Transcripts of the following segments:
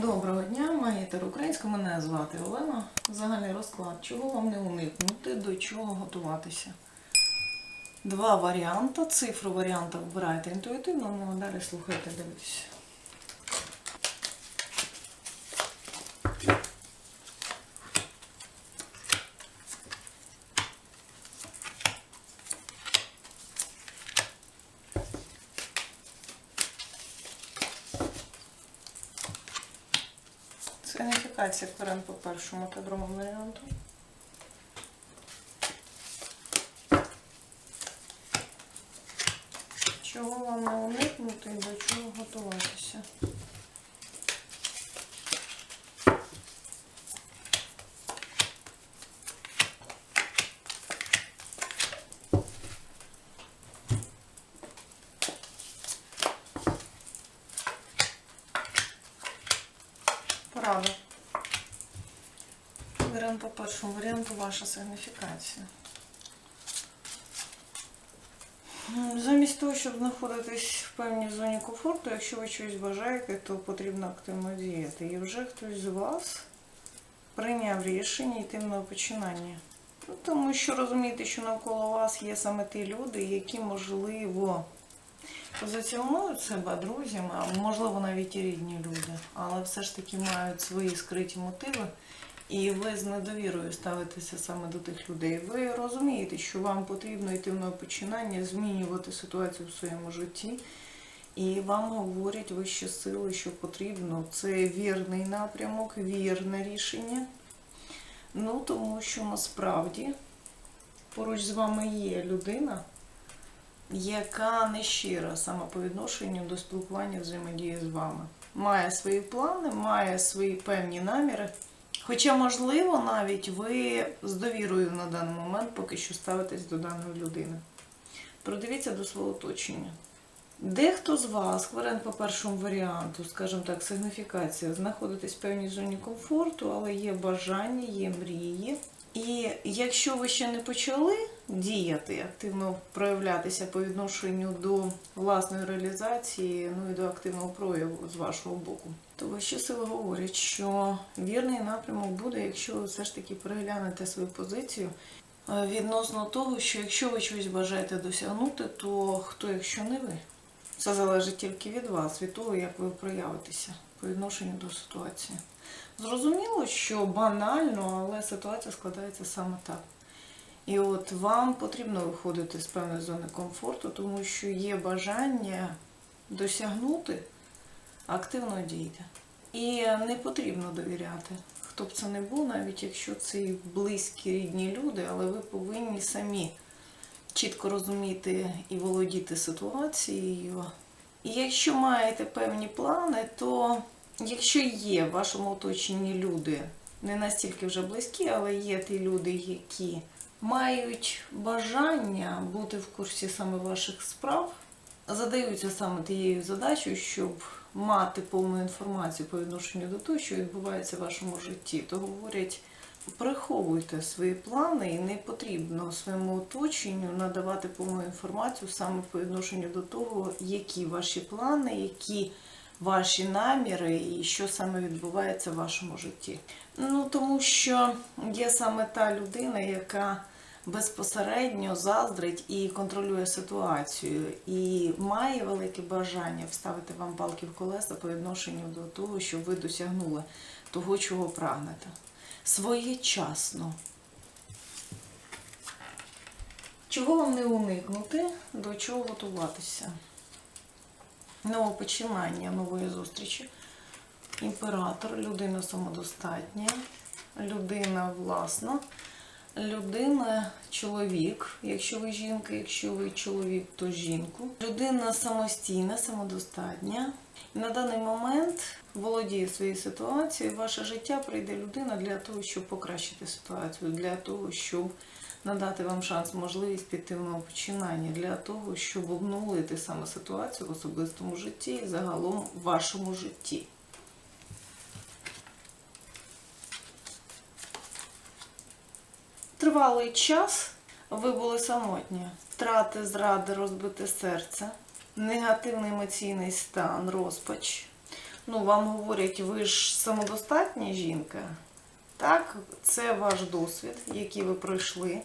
Доброго дня, магітер українська. Мене звати Олена. Загальний розклад. Чого вам не уникнути, до чого готуватися? Два варіанти. Цифру варіанта вибирайте інтуїтивно, ну а далі слухайте, дивитесь. Це уніфікація по першому та другому варіанту. Чого вам не уникнути і до чого готуватися? Порада. Беремо по першому варіанту ваша сигніфікація. Замість того, щоб знаходитись в певній зоні комфорту, якщо ви щось бажаєте, то потрібно активно діяти. І вже хтось з вас прийняв рішення йти на починання. Ну, тому що розумієте, що навколо вас є саме ті люди, які, можливо, позиціонують себе друзями, а можливо навіть і рідні люди, але все ж таки мають свої скриті мотиви. І ви з недовірою ставитеся саме до тих людей. Ви розумієте, що вам потрібно йти на починання, змінювати ситуацію в своєму житті. І вам говорять вищі сили, що потрібно. Це вірний напрямок, вірне рішення. Ну, тому що насправді поруч з вами є людина, яка не щира саме по відношенню до спілкування взаємодії з вами. Має свої плани, має свої певні наміри. Хоча, можливо, навіть ви з довірою на даний момент поки що ставитесь до даної людини. Продивіться до свого оточення. Дехто з вас, хворен по першому варіанту, скажімо так, сигніфікація, знаходитесь в певній зоні комфорту, але є бажання, є мрії. І якщо ви ще не почали діяти, активно проявлятися по відношенню до власної реалізації, ну і до активного прояву з вашого боку, то вищі сили говорять, що вірний напрямок буде, якщо ви все ж таки переглянете свою позицію е, відносно того, що якщо ви щось бажаєте досягнути, то хто, якщо не ви? Це залежить тільки від вас, від того, як ви проявитеся по відношенню до ситуації. Зрозуміло, що банально, але ситуація складається саме так. І от вам потрібно виходити з певної зони комфорту, тому що є бажання досягнути, активно дійти. І не потрібно довіряти. Хто б це не був, навіть якщо це і близькі рідні люди, але ви повинні самі чітко розуміти і володіти ситуацією. І якщо маєте певні плани, то якщо є в вашому оточенні люди не настільки вже близькі, але є ті люди, які мають бажання бути в курсі саме ваших справ, задаються саме тією задачею, щоб мати повну інформацію по відношенню до того, що відбувається в вашому житті, то говорять. Приховуйте свої плани і не потрібно своєму оточенню надавати повну інформацію саме по відношенню до того, які ваші плани, які ваші наміри і що саме відбувається в вашому житті. Ну тому що є саме та людина, яка безпосередньо заздрить і контролює ситуацію, і має велике бажання вставити вам палки в колеса по відношенню до того, щоб ви досягнули того, чого прагнете своєчасно. Чого вам не уникнути, до чого готуватися? Нове починання нової зустрічі. Імператор, людина самодостатня, людина власна, людина чоловік, якщо ви жінка, якщо ви чоловік, то жінку. Людина самостійна, самодостатня. На даний момент володіє своєю ситуацією. Ваше життя прийде людина для того, щоб покращити ситуацію, для того, щоб надати вам шанс, можливість піти в нове починання, для того, щоб обнулити саме ситуацію в особистому житті і загалом в вашому житті. Тривалий час ви були самотні. Втрати, зради, розбите серце, негативний емоційний стан, розпач. Ну, вам говорять, ви ж самодостатня жінка. Так, це ваш досвід, який ви пройшли.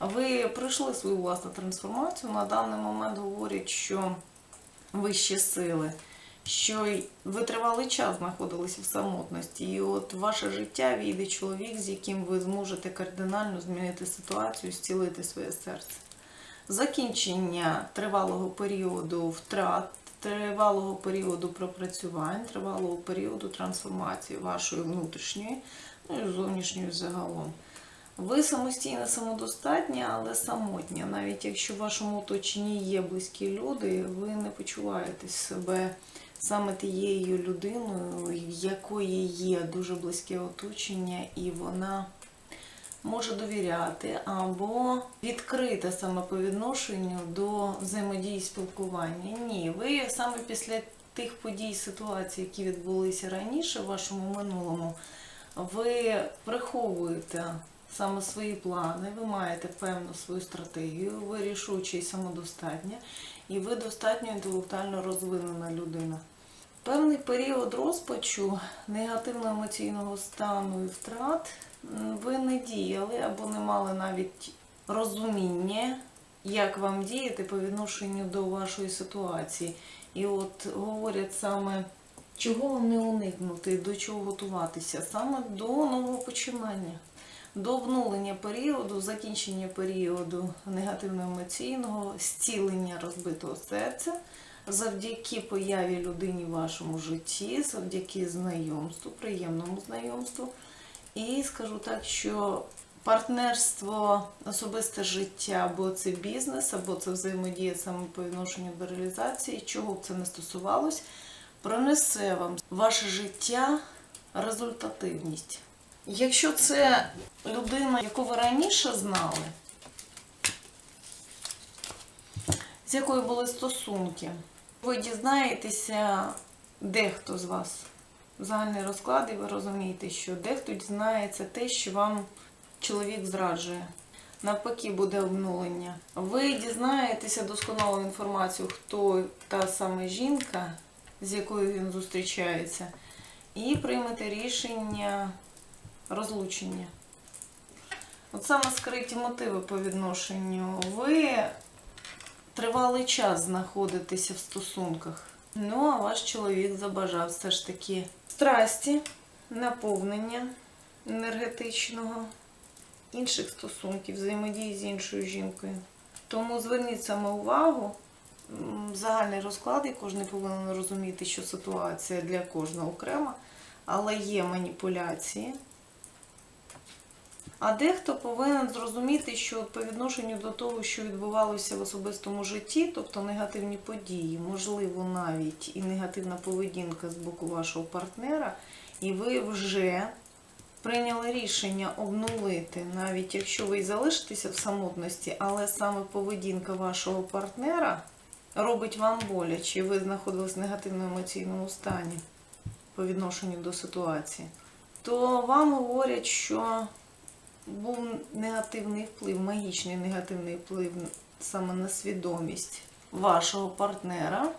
Ви пройшли свою власну трансформацію. На даний момент говорять, що вищі сили, що ви тривалий час знаходилися в самотності. І от ваше життя війде чоловік, з яким ви зможете кардинально змінити ситуацію, зцілити своє серце. Закінчення тривалого періоду втрат, тривалого періоду пропрацювань, тривалого періоду трансформації вашої внутрішньої, ну і зовнішньої загалом. Ви самостійно самодостатні, але самотні. Навіть якщо в вашому оточенні є близькі люди, ви не почуваєте себе саме тією людиною, в якої є дуже близьке оточення, і вона може довіряти або відкрита саме по відношенню до взаємодії спілкування. Ні, ви саме після тих подій, ситуацій, які відбулися раніше в вашому минулому, ви приховуєте саме свої плани, ви маєте певну свою стратегію, ви рішучі і самодостатня, і ви достатньо інтелектуально розвинена людина. Певний період розпачу, негативного емоційного стану і втрат ви не діяли або не мали навіть розуміння, як вам діяти по відношенню до вашої ситуації. І от говорять саме, чого не уникнути, до чого готуватися, саме до нового починання, до обнулення періоду, закінчення періоду негативно-емоційного, зцілення розбитого серця завдяки появі людині в вашому житті, завдяки знайомству, приємному знайомству. І скажу так, що партнерство, особисте життя, або це бізнес, або це взаємодія саме по відношенню до реалізації, чого б це не стосувалось, пронесе вам ваше життя результативність. Якщо це людина, яку ви раніше знали, з якою були стосунки, ви дізнаєтеся, дехто з вас загальний розклад, і ви розумієте, що дехто дізнається те, що вам чоловік зраджує. Навпаки, буде обнулення. Ви дізнаєтеся досконалу інформацію, хто та саме жінка, з якою він зустрічається, і приймете рішення розлучення. От саме скриті мотиви по відношенню. Ви тривалий час знаходитеся в стосунках. Ну, а ваш чоловік забажав все ж таки страсті, наповнення енергетичного, інших стосунків, взаємодії з іншою жінкою. Тому зверніть саме увагу, загальний розклад, і кожен повинен розуміти, що ситуація для кожного окрема, але є маніпуляції. А дехто повинен зрозуміти, що по відношенню до того, що відбувалося в особистому житті, тобто негативні події, можливо, навіть і негативна поведінка з боку вашого партнера, і ви вже прийняли рішення обнулити, навіть якщо ви і залишитеся в самотності, але саме поведінка вашого партнера робить вам боляче, ви знаходились в негативному емоційному стані по відношенню до ситуації, то вам говорять, що був негативний вплив, магічний негативний вплив саме на свідомість вашого партнера,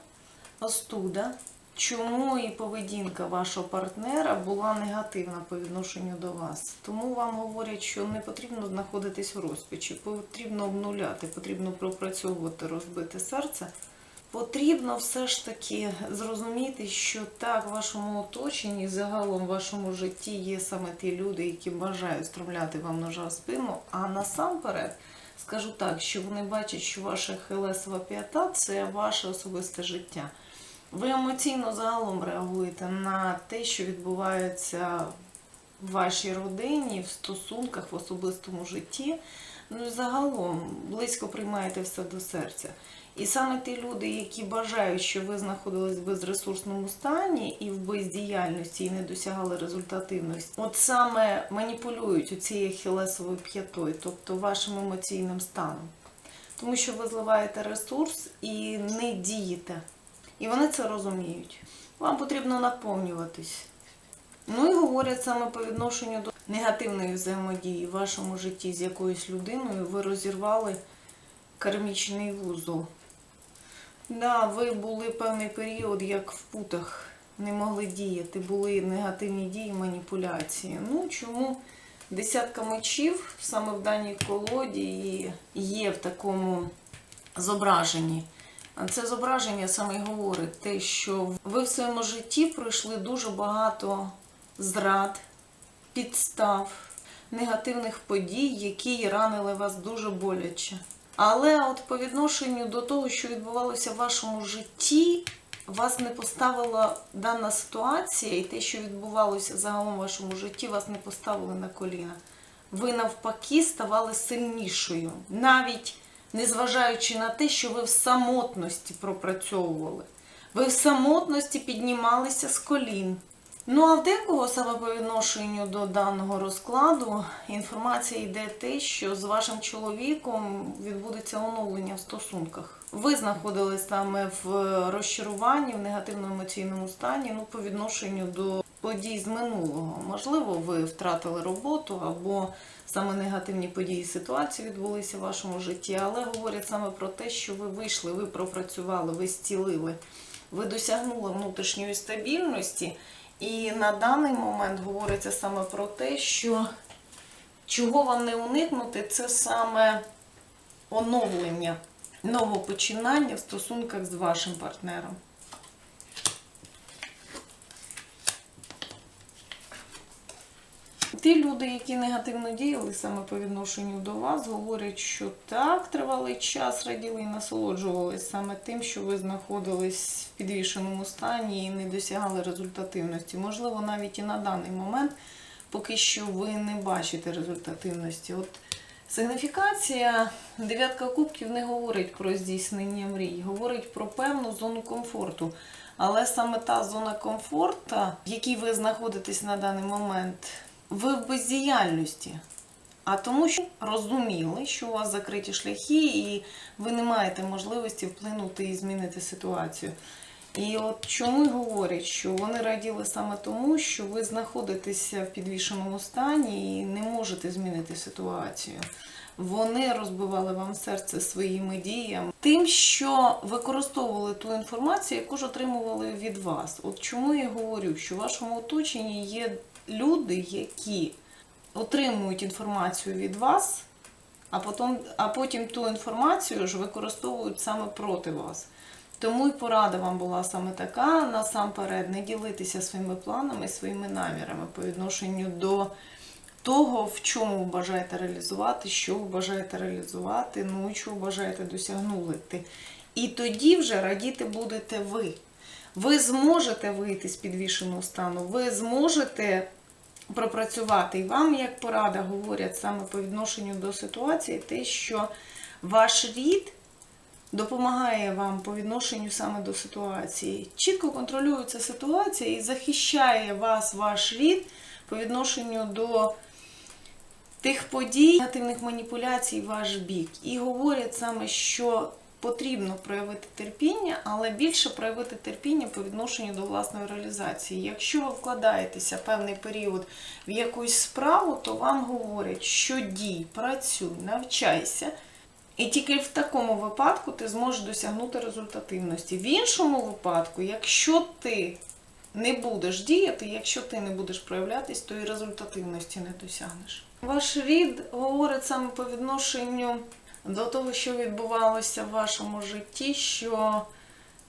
остуда. Чому і поведінка вашого партнера була негативна по відношенню до вас? Тому вам говорять, що не потрібно знаходитись в розпачі, потрібно обнуляти, потрібно пропрацьовувати розбите серце. Потрібно все ж таки зрозуміти, що так в вашому оточенні, загалом в вашому житті є саме ті люди, які бажають стромляти вам ножа в спину. А насамперед скажу так, що вони бачать, що ваша хелесова п'ята це ваше особисте життя. Ви емоційно загалом реагуєте на те, що відбувається в вашій родині, в стосунках, в особистому житті. Ну загалом близько приймаєте все до серця. І саме ті люди, які бажають, що ви знаходились в безресурсному стані і в бездіяльності, і не досягали результативності, от саме маніпулюють оцією хілесовою п'ятою, тобто вашим емоційним станом. Тому що ви зливаєте ресурс і не дієте. І вони це розуміють. Вам потрібно наповнюватись. Ну і говорять саме по відношенню до негативної взаємодії в вашому житті з якоюсь людиною, ви розірвали кармічний вузол. Да, ви були певний період як в путах не могли діяти, були негативні дії, маніпуляції. Ну чому десятка мечів саме в даній колоді є в такому зображенні? Це зображення саме й говорить те, що ви в своєму житті пройшли дуже багато зрад, підстав, негативних подій, які ранили вас дуже боляче. Але от по відношенню до того, що відбувалося в вашому житті, вас не поставила дана ситуація, і те, що відбувалося загалом в вашому житті, вас не поставили на коліна. Ви навпаки ставали сильнішою, навіть незважаючи на те, що ви в самотності пропрацьовували. Ви в самотності піднімалися з колін. Ну а в декого саме по відношенню до даного розкладу інформація йде те, що з вашим чоловіком відбудеться оновлення в стосунках. Ви знаходились саме в розчаруванні, в негативному емоційному стані, ну по відношенню до подій з минулого. Можливо, ви втратили роботу або саме негативні події ситуації відбулися в вашому житті, але говорять саме про те, що ви вийшли, ви пропрацювали, ви зцілили, ви досягнули внутрішньої стабільності. І на даний момент говориться саме про те, що чого вам не уникнути, це саме оновлення, нового починання в стосунках з вашим партнером. Ті люди, які негативно діяли саме по відношенню до вас, говорять, що так тривалий час раділи і насолоджувалися саме тим, що ви знаходились в підвішеному стані і не досягали результативності. Можливо, навіть і на даний момент, поки що ви не бачите результативності. От сигніфікація дев'ятка кубків не говорить про здійснення мрій, говорить про певну зону комфорту. Але саме та зона комфорту, в якій ви знаходитесь на даний момент, ви в бездіяльності. А тому, що розуміли, що у вас закриті шляхи, і ви не маєте можливості вплинути і змінити ситуацію. І от чому говорять, що вони раділи саме тому, що ви знаходитеся в підвішеному стані і не можете змінити ситуацію. Вони розбивали вам серце своїми діями, тим, що використовували ту інформацію, яку ж отримували від вас. От чому я говорю, що в вашому оточенні є люди, які отримують інформацію від вас, а потім, а потім ту інформацію ж використовують саме проти вас. Тому і порада вам була саме така, насамперед, не ділитися своїми планами, своїми намірами по відношенню до того, в чому бажаєте реалізувати, що ви бажаєте реалізувати, ну і ви бажаєте досягнути. І тоді вже радіти будете ви. Ви зможете вийти з підвішеного стану, ви зможете пропрацювати. І вам, як порада, говорять саме по відношенню до ситуації, те, що ваш рід допомагає вам по відношенню саме до ситуації. Чітко контролюється ситуація і захищає вас, ваш рід, по відношенню до тих подій, негативних маніпуляцій ваш бік. І говорять саме, що потрібно проявити терпіння, але більше проявити терпіння по відношенню до власної реалізації. Якщо ви вкладаєтеся певний період в якусь справу, то вам говорять, що дій, працюй, навчайся. І тільки в такому випадку ти зможеш досягнути результативності. В іншому випадку, якщо ти не будеш діяти, якщо ти не будеш проявлятись, то і результативності не досягнеш. Ваш рід говорить саме по відношенню до того, що відбувалося в вашому житті, що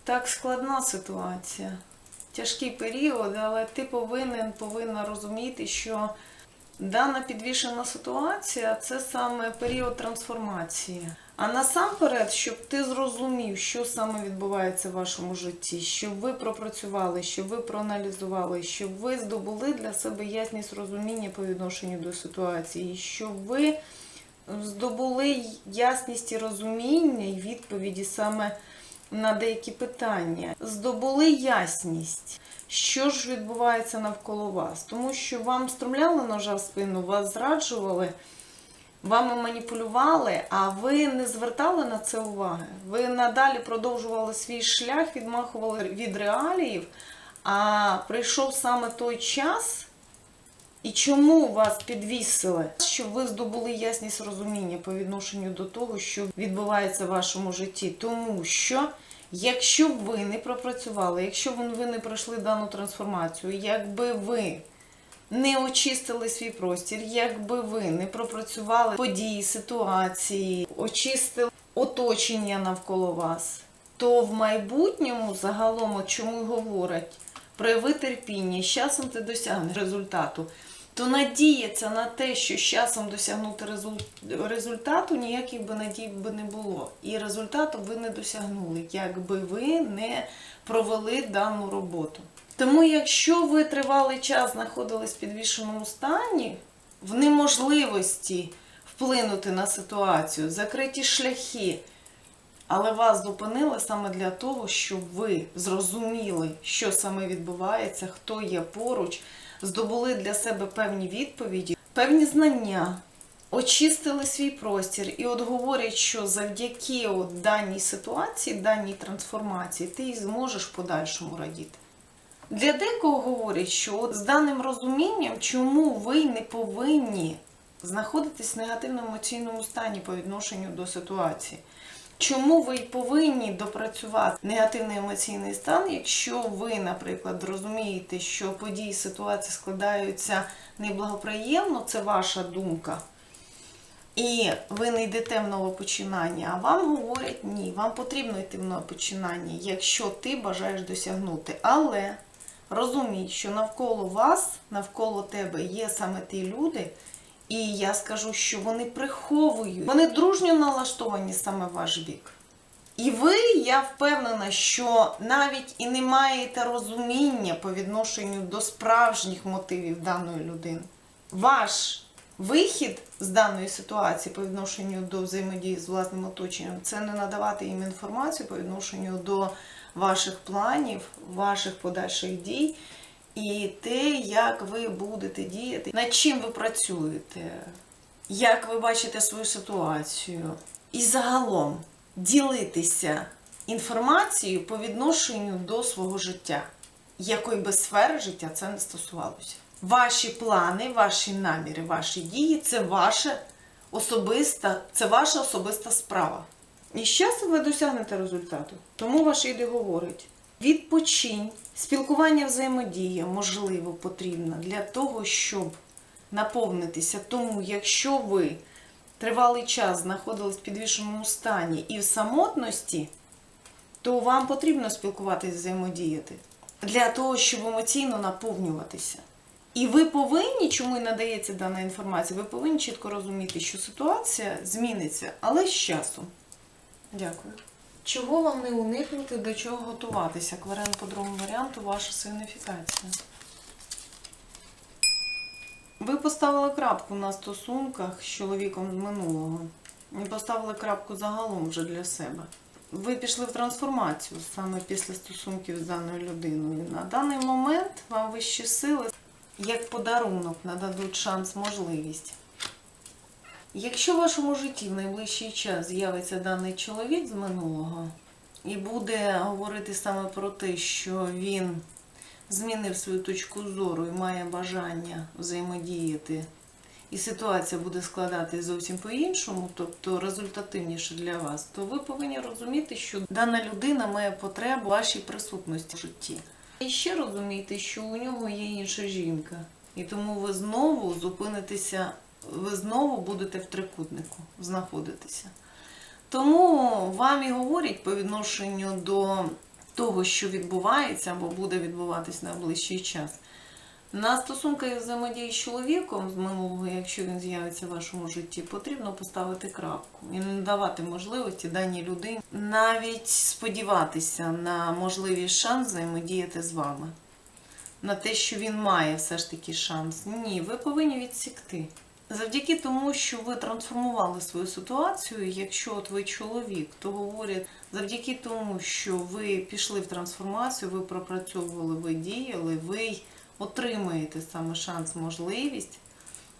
так складна ситуація, тяжкий період, але ти повинен повинна розуміти, що дана підвішена ситуація це саме період трансформації. А насамперед, щоб ти зрозумів, що саме відбувається в вашому житті, щоб ви пропрацювали, щоб ви проаналізували, щоб ви здобули для себе ясність розуміння по відношенню до ситуації, щоб ви здобули ясність і розуміння і відповіді саме на деякі питання, здобули ясність. Що ж відбувається навколо вас? Тому що вам струмляли ножа в спину, вас зраджували, вами маніпулювали, а ви не звертали на це уваги. Ви надалі продовжували свій шлях, відмахували від реаліїв, а прийшов саме той час. І чому вас підвісили? Щоб ви здобули ясність розуміння по відношенню до того, що відбувається в вашому житті. Тому що Якщо б ви не пропрацювали, якщо б ви не пройшли дану трансформацію, якби ви не очистили свій простір, якби ви не пропрацювали події, ситуації, очистили оточення навколо вас, то в майбутньому загалом, чому й говорять, прояви терпіння, з часом ти досягнеш результату. То надіятися на те, що з часом досягнути результату, ніяких би надій би не було. І результату ви не досягнули, якби ви не провели дану роботу. Тому, якщо ви тривалий час знаходились в підвішеному стані, в неможливості вплинути на ситуацію, закриті шляхи, але вас зупинили саме для того, щоб ви зрозуміли, що саме відбувається, хто є поруч, здобули для себе певні відповіді, певні знання, очистили свій простір. І от говорять, що завдяки от даній ситуації, даній трансформації, ти зможеш в подальшому радіти. Для декого говорять, що от з даним розумінням, чому ви не повинні знаходитись в негативному емоційному стані по відношенню до ситуації. Чому ви повинні допрацювати негативний емоційний стан, якщо ви, наприклад, розумієте, що події ситуації складаються неблагоприємно, це ваша думка. І ви не йдете в нове починання, а вам говорять ні, вам потрібно йти в нове починання, якщо ти бажаєш досягнути. Але розумій, що навколо вас, навколо тебе є саме ті люди, і я скажу, що вони приховують, вони дружньо налаштовані саме ваш бік. І ви, я впевнена, що навіть і не маєте розуміння по відношенню до справжніх мотивів даної людини. Ваш вихід з даної ситуації по відношенню до взаємодії з власним оточенням це не надавати їм інформацію по відношенню до ваших планів, ваших подальших дій і те, як ви будете діяти, над чим ви працюєте, як ви бачите свою ситуацію. І загалом ділитися інформацією по відношенню до свого життя, якої би сфери життя це не стосувалося. Ваші плани, ваші наміри, ваші дії це ваша особиста, це ваша особиста справа. І з часом ви досягнете результату. Тому ваш іде говорить: відпочинь, спілкування взаємодія, можливо, потрібна для того, щоб наповнитися. Тому, якщо ви тривалий час знаходились в підвішеному стані і в самотності, то вам потрібно спілкуватися, взаємодіяти для того, щоб емоційно наповнюватися. І ви повинні, чому і надається дана інформація, ви повинні чітко розуміти, що ситуація зміниться, але з часом. Дякую. Чого вам не уникнути, до чого готуватися? Кварен по другому варіанту ваша сигніфікація. Ви поставили крапку на стосунках з чоловіком з минулого. І поставили крапку загалом вже для себе. Ви пішли в трансформацію саме після стосунків з даною людиною. На даний момент вам вищі сили як подарунок нададуть шанс, можливість. Якщо в вашому житті в найближчий час з'явиться даний чоловік з минулого і буде говорити саме про те, що він змінив свою точку зору і має бажання взаємодіяти, і ситуація буде складатись зовсім по-іншому, тобто результативніше для вас, то ви повинні розуміти, що дана людина має потребу вашій присутності в житті. І ще розумійте, що у нього є інша жінка, і тому ви знову зупинитеся, ви знову будете в трикутнику знаходитися. Тому вам і говорять по відношенню до того, що відбувається або буде відбуватись на найближчий час. На стосунках взаємодії з чоловіком з минулого, якщо він з'явиться в вашому житті, потрібно поставити крапку і не давати можливості даній людині навіть сподіватися на можливий шанс взаємодіяти з вами. На те, що він має все ж таки шанс. Ні, ви повинні відсікти. Завдяки тому, що ви трансформували свою ситуацію, якщо от ви чоловік, то говорять, завдяки тому, що ви пішли в трансформацію, ви пропрацьовували, ви діяли, ви отримаєте саме шанс, можливість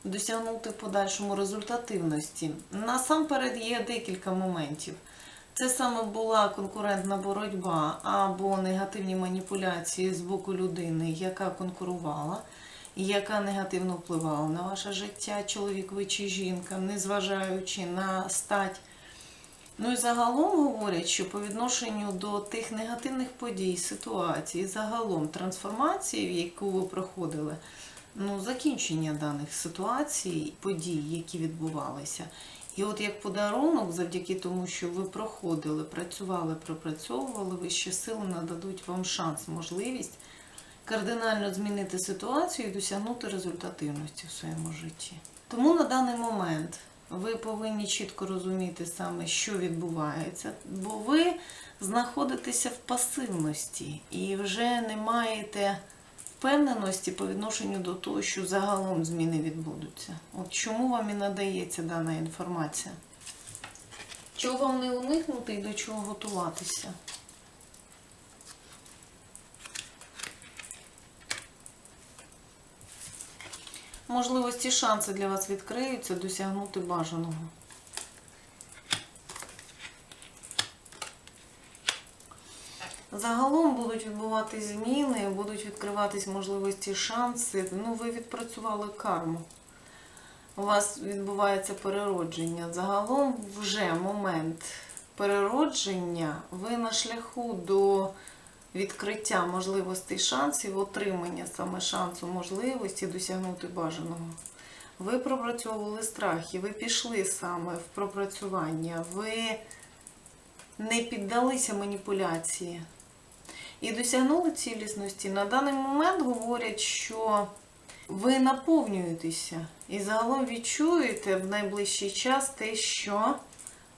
досягнути подальшому результативності. Насамперед є декілька моментів. Це саме була конкурентна боротьба або негативні маніпуляції з боку людини, яка конкурувала, яка негативно впливала на ваше життя, чоловік ви чи жінка, незважаючи на стать Ну і загалом говорять, що по відношенню до тих негативних подій, ситуацій, загалом трансформації, яку ви проходили, ну, закінчення даних ситуацій, подій, які відбувалися. І от як подарунок, завдяки тому, що ви проходили, працювали, пропрацьовували, вищі сили нададуть вам шанс, можливість кардинально змінити ситуацію і досягнути результативності в своєму житті. Тому на даний момент ви повинні чітко розуміти саме, що відбувається, бо ви знаходитеся в пасивності і вже не маєте впевненості по відношенню до того, що загалом зміни відбудуться. От чому вам і надається дана інформація? Чого вам не уникнути і до чого готуватися? Можливості, шанси для вас відкриються досягнути бажаного. Загалом будуть відбуватись зміни, будуть відкриватись можливості, шанси. Ну, ви відпрацювали карму. У вас відбувається переродження. Загалом вже момент переродження, ви на шляху до відкриття можливостей шансів, отримання саме шансу можливості досягнути бажаного. Ви пропрацьовували страхи, ви пішли саме в пропрацювання, ви не піддалися маніпуляції і досягнули цілісності. На даний момент говорять, що ви наповнюєтеся і загалом відчуєте в найближчий час те, що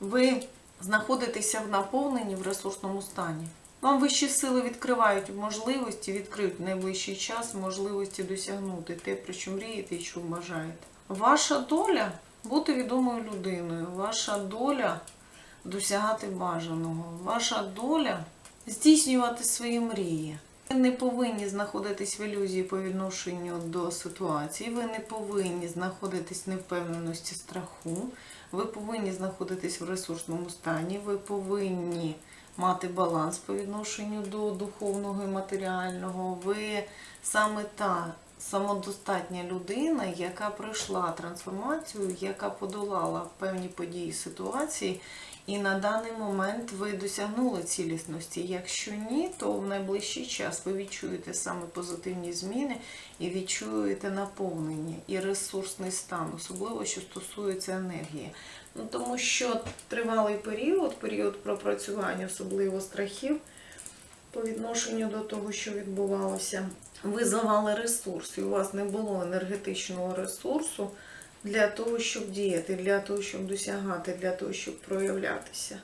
ви знаходитеся в наповненні в ресурсному стані. Вам вищі сили відкривають можливості, відкриють в найближчий час можливості досягнути те, про що мрієте і що бажаєте. Ваша доля бути відомою людиною, ваша доля досягати бажаного, ваша доля здійснювати свої мрії. Ви не повинні знаходитись в ілюзії по відношенню до ситуації, ви не повинні знаходитись в невпевненості страху, ви повинні знаходитись в ресурсному стані, ви повинні мати баланс по відношенню до духовного і матеріального. Ви саме та самодостатня людина, яка пройшла трансформацію, яка подолала певні події ситуації, і на даний момент ви досягнули цілісності. Якщо ні, то в найближчий час ви відчуєте саме позитивні зміни і відчуєте наповнення і ресурсний стан, особливо що стосується енергії. Ну, тому що тривалий період, період пропрацювання, особливо страхів, по відношенню до того, що відбувалося, ви завали ресурс, і у вас не було енергетичного ресурсу для того, щоб діяти, для того, щоб досягати, для того, щоб проявлятися.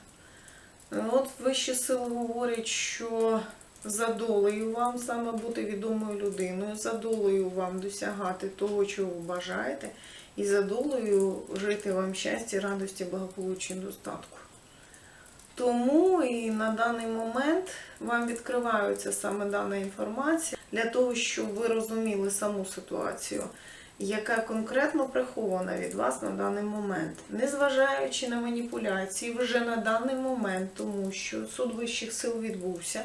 От вищі сили говорять, що за долею вам саме бути відомою людиною, за долею вам досягати того, чого ви бажаєте, і за долею жити вам щастя, радості, благополуччя і достатку. Тому і на даний момент вам відкривається саме дана інформація для того, щоб ви розуміли саму ситуацію, яка конкретно прихована від вас на даний момент, незважаючи на маніпуляції, вже на даний момент, тому що суд вищих сил відбувся.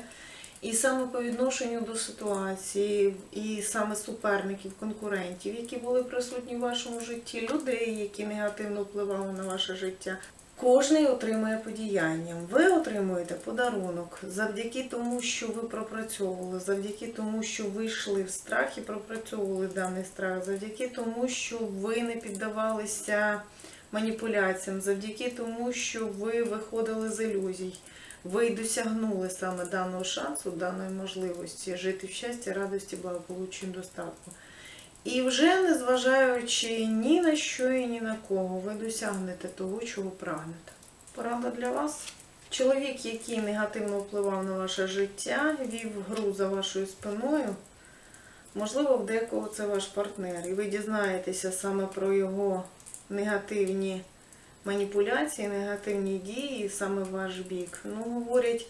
І саме по відношенню до ситуації, і саме суперників, конкурентів, які були присутні в вашому житті, людей, які негативно впливали на ваше життя. Кожний отримує подіянням. Ви отримуєте подарунок завдяки тому, що ви пропрацьовували, завдяки тому, що ви йшли в страх і пропрацьовували даний страх, завдяки тому, що ви не піддавалися маніпуляціям, завдяки тому, що ви виходили з ілюзій. Ви досягнули саме даного шансу, даної можливості жити в щасті, радості, благополуччі, достатку. І вже незважаючи ні на що і ні на кого, ви досягнете того, чого прагнете. Порада для вас. Чоловік, який негативно впливав на ваше життя, вів гру за вашою спиною. Можливо, в декого це ваш партнер, і ви дізнаєтеся саме про його негативні маніпуляції, негативні дії, саме в ваш бік. Ну, говорять,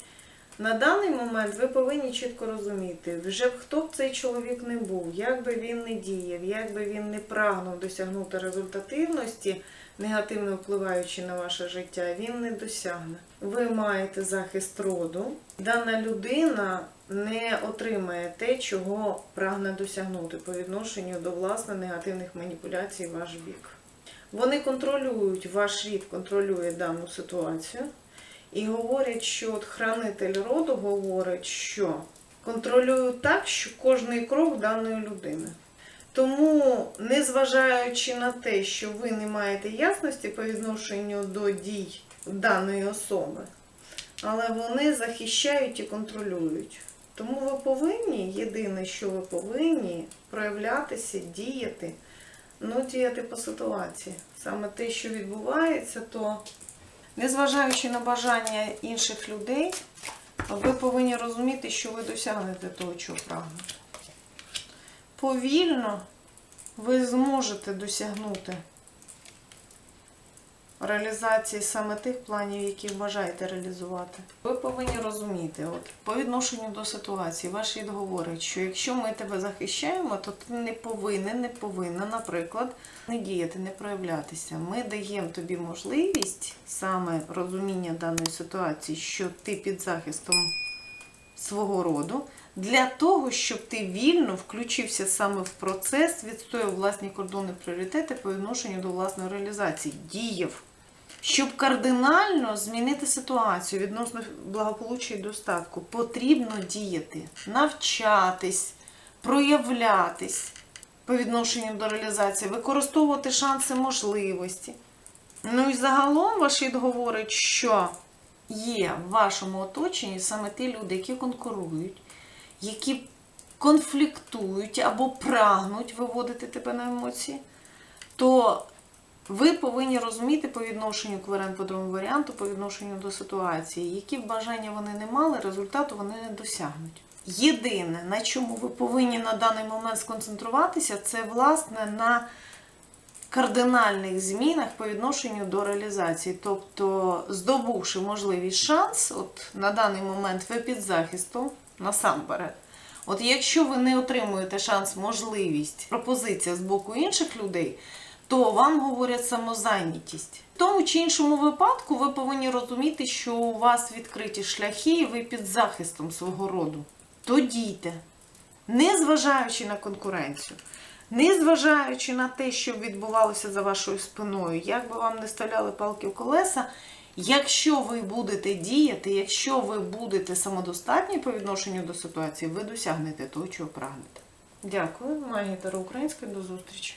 на даний момент ви повинні чітко розуміти, вже б хто б цей чоловік не був, як би він не діяв, як би він не прагнув досягнути результативності, негативно впливаючи на ваше життя, він не досягне. Ви маєте захист роду. Дана людина не отримає те, чого прагне досягнути по відношенню до власне негативних маніпуляцій ваш бік. Вони контролюють, ваш рід контролює дану ситуацію. І говорять, що от хранитель роду говорить, що контролюю так, що кожний крок даної людини. Тому, незважаючи на те, що ви не маєте ясності по відношенню до дій даної особи, але вони захищають і контролюють. Тому ви повинні, єдине, що ви повинні проявлятися, діяти, ну діяти по ситуації. Саме те, що відбувається, то незважаючи на бажання інших людей, ви повинні розуміти, що ви досягнете того, чого прагнете. Повільно ви зможете досягнути реалізації саме тих планів, які бажаєте реалізувати. Ви повинні розуміти, от по відношенню до ситуації, ваш рід говорить, що якщо ми тебе захищаємо, то ти не повинен, не повинна, наприклад, не діяти, не проявлятися. Ми даємо тобі можливість саме розуміння даної ситуації, що ти під захистом свого роду, для того, щоб ти вільно включився саме в процес, відстояв власні кордони пріоритети по відношенню до власної реалізації, діяв. Щоб кардинально змінити ситуацію відносно благополуччя і достатку, потрібно діяти, навчатись, проявлятись по відношенню до реалізації, використовувати шанси можливості. Ну і загалом ваш рід говорить, що є в вашому оточенні саме ті люди, які конкурують, які конфліктують або прагнуть виводити тебе на емоції, то ви повинні розуміти по відношенню к варіант по другому варіанту, по відношенню до ситуації, які б бажання вони не мали, результату вони не досягнуть. Єдине, на чому ви повинні на даний момент сконцентруватися, це власне на кардинальних змінах по відношенню до реалізації. Тобто, здобувши можливість шанс, от на даний момент ви під захистом насамперед. От якщо ви не отримуєте шанс, можливість, пропозиція з боку інших людей, то вам говорять самозайнятість. В тому чи іншому випадку ви повинні розуміти, що у вас відкриті шляхи, і ви під захистом свого роду. То дійте, не зважаючи на конкуренцію, не зважаючи на те, що відбувалося за вашою спиною, як би вам не ставляли палки в колеса, якщо ви будете діяти, якщо ви будете самодостатні по відношенню до ситуації, ви досягнете того, чого прагнете. Дякую, магія Таро Української, до зустрічі.